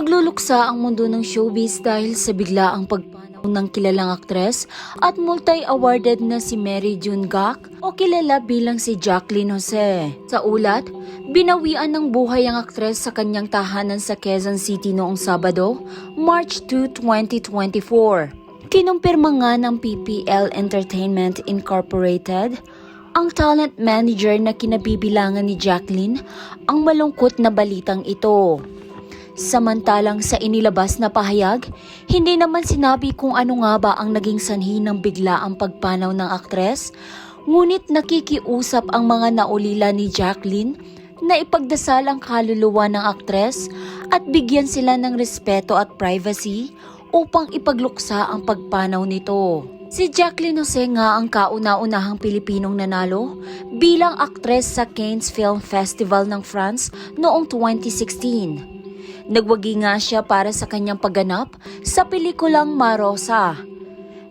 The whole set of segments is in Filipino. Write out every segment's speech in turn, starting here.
Nagluluksa ang mundo ng showbiz dahil sa biglaang pagpanaw ng kilalang aktres at multi-awarded na si Mary June Gak o kilala bilang si Jacqueline Jose. Sa ulat, binawian ng buhay ang aktres sa kanyang tahanan sa Quezon City noong Sabado, March 2, 2024. Kinumpirma nga ng PPL Entertainment Incorporated ang talent manager na kinabibilangan ni Jacqueline ang malungkot na balitang ito. Samantalang sa inilabas na pahayag, hindi naman sinabi kung ano nga ba ang naging sanhi ng biglaang pagpanaw ng aktres, ngunit nakikiusap ang mga naulila ni Jacqueline na ipagdasal ang kaluluwa ng aktres at bigyan sila ng respeto at privacy upang ipagluksa ang pagpanaw nito. Si Jacqueline Jose nga ang kauna-unahang Pilipinong nanalo bilang aktres sa Cannes Film Festival ng France noong 2016. Nagwagi nga siya para sa kanyang pagganap sa pelikulang Marosa.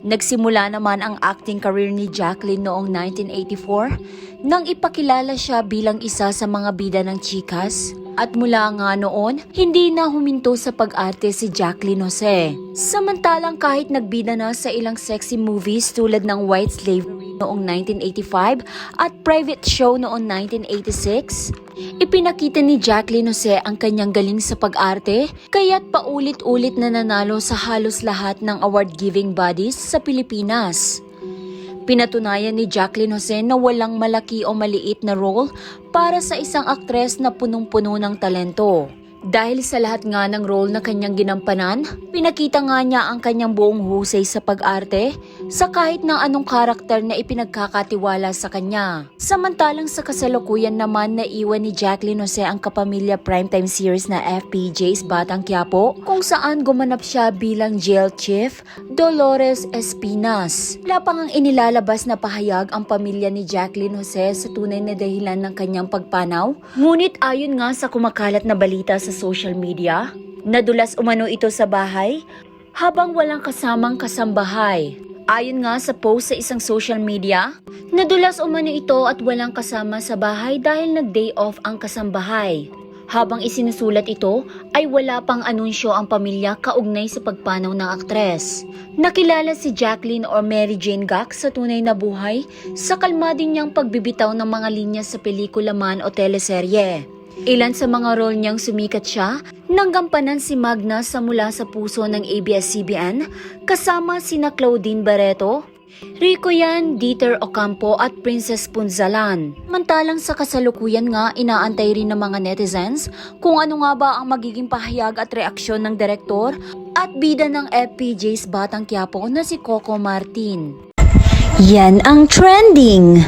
Nagsimula naman ang acting career ni Jacqueline noong 1984 nang ipakilala siya bilang isa sa mga bida ng chikas. At mula nga noon, hindi na huminto sa pag-arte si Jacqueline Jose. Samantalang kahit nagbida na sa ilang sexy movies tulad ng White Slavery noong 1985 at Private Show noong 1986, ipinakita ni Jacqueline Jose ang kanyang galing sa pag-arte kaya't paulit-ulit na nanalo sa halos lahat ng award-giving bodies sa Pilipinas. Pinatunayan ni Jacqueline Jose na walang malaki o maliit na role para sa isang aktres na punong-puno ng talento. Dahil sa lahat nga ng role na kanyang ginampanan, pinakita nga niya ang kanyang buong husay sa pag-arte sa kahit na anong karakter na ipinagkakatiwala sa kanya. Samantalang sa kasalukuyan naman na iwan ni Jacqueline Jose ang kapamilya primetime series na FPJ's Batang Quiapo kung saan gumanap siya bilang jail chief Dolores Espinas. Wala pang ang inilalabas na pahayag ang pamilya ni Jacqueline Jose sa tunay na dahilan ng kanyang pagpanaw. Ngunit ayon nga sa kumakalat na balita sa social media, nadulas umano ito sa bahay habang walang kasamang kasambahay. Ayon nga sa post sa isang social media, nadulas umano ito at walang kasama sa bahay dahil nag-day off ang kasambahay. Habang isinusulat ito, ay wala pang anunsyo ang pamilya kaugnay sa pagpanaw ng aktres. Nakilala si Jacqueline or Mary Jane Gak sa tunay na buhay sa kalma niyang pagbibitaw ng mga linya sa pelikula man o teleserye. Ilan sa mga role niyang sumikat siya, nanggampanan si Magna sa mula sa puso ng ABS-CBN, kasama sina Claudine Barreto, Rico Yan, Dieter Ocampo at Princess Punzalan. Mantalang sa kasalukuyan nga, inaantay rin ng mga netizens kung ano nga ba ang magiging pahayag at reaksyon ng direktor at bida ng FPJ's Batang Quiapo na si Coco Martin. Yan ang trending!